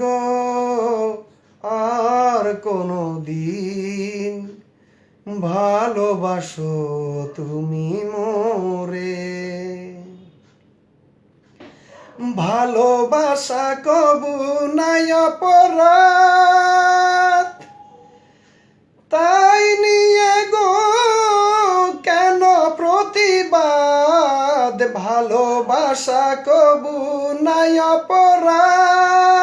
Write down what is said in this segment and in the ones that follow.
গো, আর কোনো দিন ভালোবাসো তুমি মোরে। ভালোবাসা কবু নাই অপরাধ, তাই নিয়ে গো কেন প্রতিবাদ? ভালোবাসা কবু নাই অপরাধ।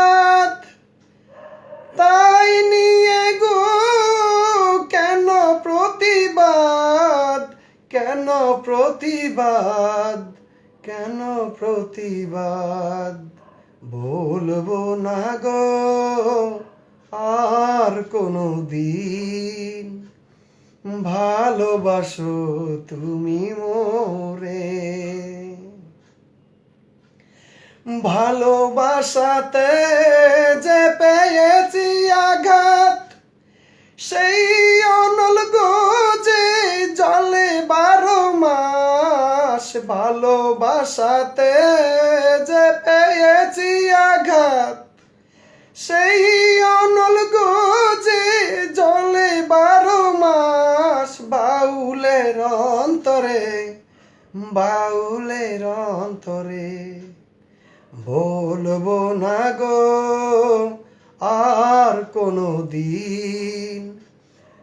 তাই নিয়ে গো, কেন প্রতিবাদ? কেন প্রতিবাদ? কেন প্রতিবাদ? বলব না গো, আর কোনো দিন ভালোবাসো তুমি মোরে। ভালোবাসাতে যে আঘাত সেই অনল যে জলে বারো মাস ভালোবাসাতে যে পেয়েছি আঘাত। সেই অনল যে জলে বারো মাস বাউলের অন্তরে বাউলের অন্তরে। বলব না গো, আর কোনো দিন